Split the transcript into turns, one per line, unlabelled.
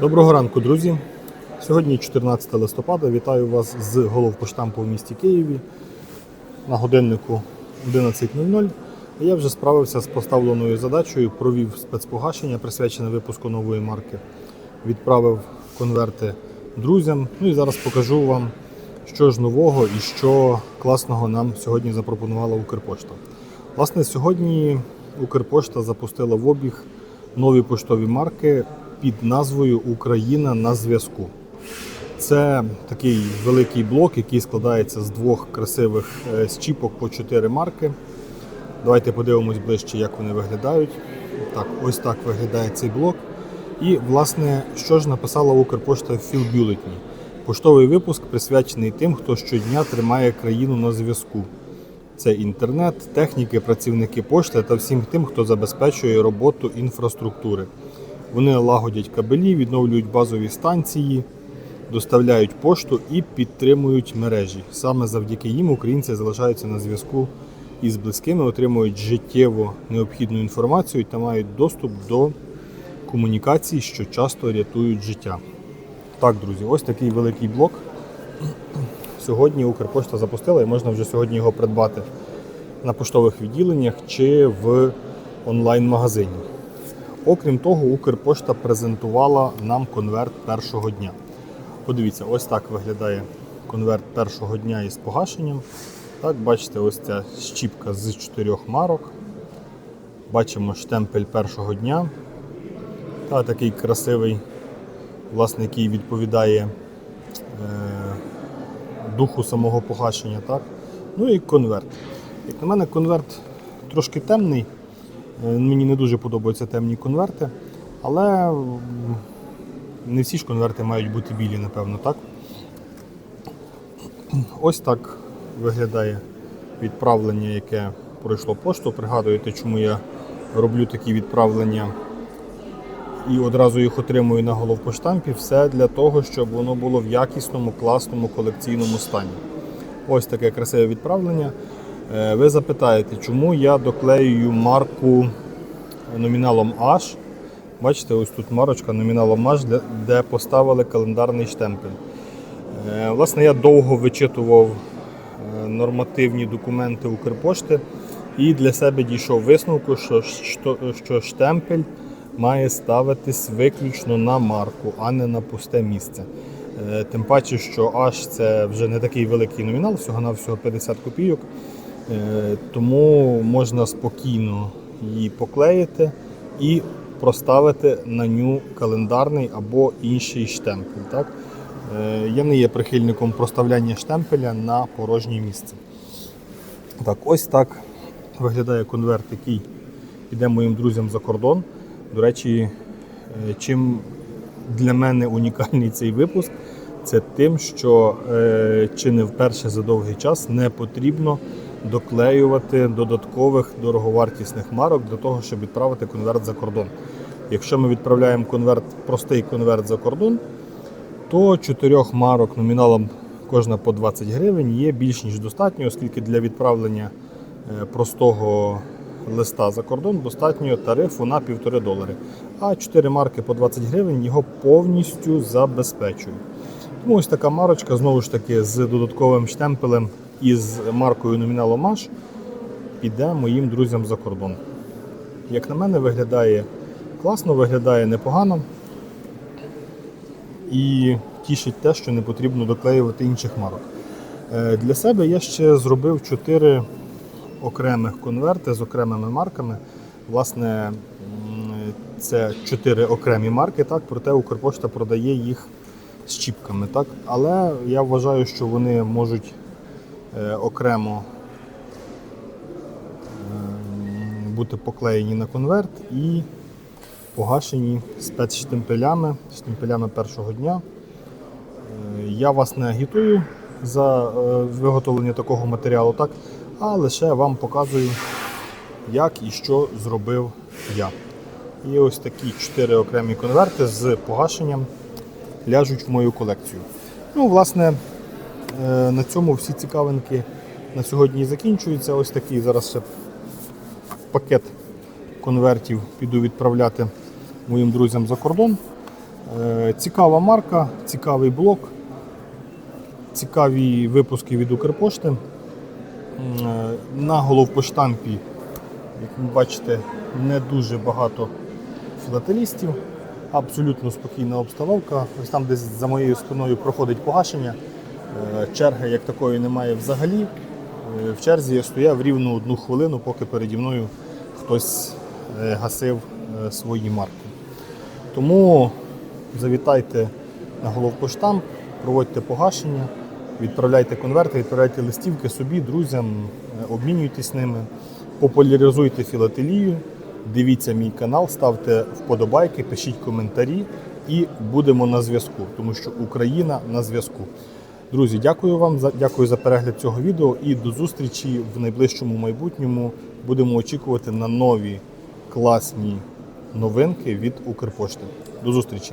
Доброго ранку, друзі. Сьогодні 14 листопада. Вітаю вас з головпоштампу в місті Києві на годиннику 11.00. Я вже справився з поставленою задачею, провів спецпогашення, присвячене випуску нової марки. Відправив конверти друзям. Ну і зараз покажу вам, що ж нового і що класного нам сьогодні запропонувала Укрпошта. Власне, сьогодні Укрпошта запустила в обіг нові поштові марки під назвою Україна на зв'язку. Це такий великий блок, який складається з двох красивих е, щіпок по чотири марки. Давайте подивимось ближче, як вони виглядають. Так, ось так виглядає цей блок. І, власне, що ж написала Укрпошта філбюлетні? Поштовий випуск присвячений тим, хто щодня тримає країну на зв'язку. Це інтернет, техніки, працівники пошти та всім тим, хто забезпечує роботу інфраструктури. Вони лагодять кабелі, відновлюють базові станції, доставляють пошту і підтримують мережі. Саме завдяки їм українці залишаються на зв'язку із близькими, отримують життєво необхідну інформацію та мають доступ до комунікацій, що часто рятують життя. Так, друзі, ось такий великий блок. Сьогодні Укрпошта запустила і можна вже сьогодні його придбати на поштових відділеннях чи в онлайн-магазині. Окрім того, Укрпошта презентувала нам конверт першого дня. Подивіться, ось так виглядає конверт першого дня із погашенням. Так, бачите, ось ця щіпка з чотирьох марок. Бачимо штемпель першого дня. Та такий красивий, власне, який відповідає е, духу самого погашення. Так? Ну і конверт. Як на мене, конверт трошки темний. Е, Мені не дуже подобаються темні конверти, але не всі ж конверти мають бути білі, напевно, так? Ось так виглядає відправлення, яке пройшло пошту. Пригадуєте, чому я роблю такі відправлення і одразу їх отримую на головпоштампі. Все для того, щоб воно було в якісному, класному колекційному стані. Ось таке красиве відправлення. Е, Ви запитаєте, чому я доклеюю марку номіналом H. Бачите, ось тут марочка номіналом H, де- поставили календарний штемпель. Е, Власне, я довго вичитував е, нормативні документи Укрпошти і для себе дійшов висновку, що, що, що штемпель має ставитись виключно на марку, а не на пусте місце. Тим паче, що H це вже не такий великий номінал, всього-навсього 50 копійок. Е, Тому можна спокійно її поклеїти і проставити на ню календарний або інший штемпель. Так? Е, Я не є прихильником проставляння штемпеля на порожнє місце. Так, ось так виглядає конверт, який піде моїм друзям за кордон. До речі, е, чим для мене унікальний цей випуск, це тим, що чи не вперше за довгий час не потрібно доклеювати додаткових дороговартісних марок для того, щоб відправити конверт за кордон. Якщо ми відправляємо конверт, простий конверт за кордон, то чотирьох марок номіналом кожна по 20 гривень є більш ніж достатньо, оскільки для відправлення е, простого листа за кордон достатньо тарифу на 1,5 долари. А 4 марки по 20 гривень його повністю забезпечують. Тому ось така марочка, знову ж таки, з додатковим штемпелем і з маркою номіналом H піде моїм друзям за кордон. Як на мене, виглядає класно, виглядає непогано. І тішить те, що не потрібно доклеювати інших марок. Е, Для себе я ще зробив 4 окремих конверти з окремими марками. Власне, це 4 окремі марки, так, проте Укрпошта продає їх з чіпками. Так? Але я вважаю, що вони можуть окремо ем, бути поклеєні на конверт і погашені спецштемпелями, штемпелями першого дня. Е, Я вас не агітую за е, виготовлення такого матеріалу, так, а лише вам показую, як і що зробив я. І ось такі чотири окремі конверти з погашенням ляжуть в мою колекцію. Ну, власне, е, на цьому всі цікавинки на сьогодні закінчуються. Ось такий зараз ще пакет конвертів піду відправляти моїм друзям за кордон. Е, Цікава марка, цікавий блок, цікаві випуски від Укрпошти. Е, На головпоштампі, як ви бачите, не дуже багато філателістів. Абсолютно спокійна обстановка. Ось там, десь за моєю спиною проходить погашення. Е, Черги як такої немає взагалі. Е, В черзі я стояв рівно одну хвилину, поки переді мною хтось е, гасив свої марки. Тому завітайте на головпоштамп, проводьте погашення, відправляйте конверти, відправляйте листівки собі, друзям, обмінюйтесь ними, популяризуйте філателію, дивіться мій канал, ставте вподобайки, пишіть коментарі і будемо на зв'язку, тому що Україна на зв'язку. Друзі, дякую вам за дякую за перегляд цього відео і до зустрічі в найближчому майбутньому. Будемо очікувати на нові класні новинки від Укрпошти. До зустрічі!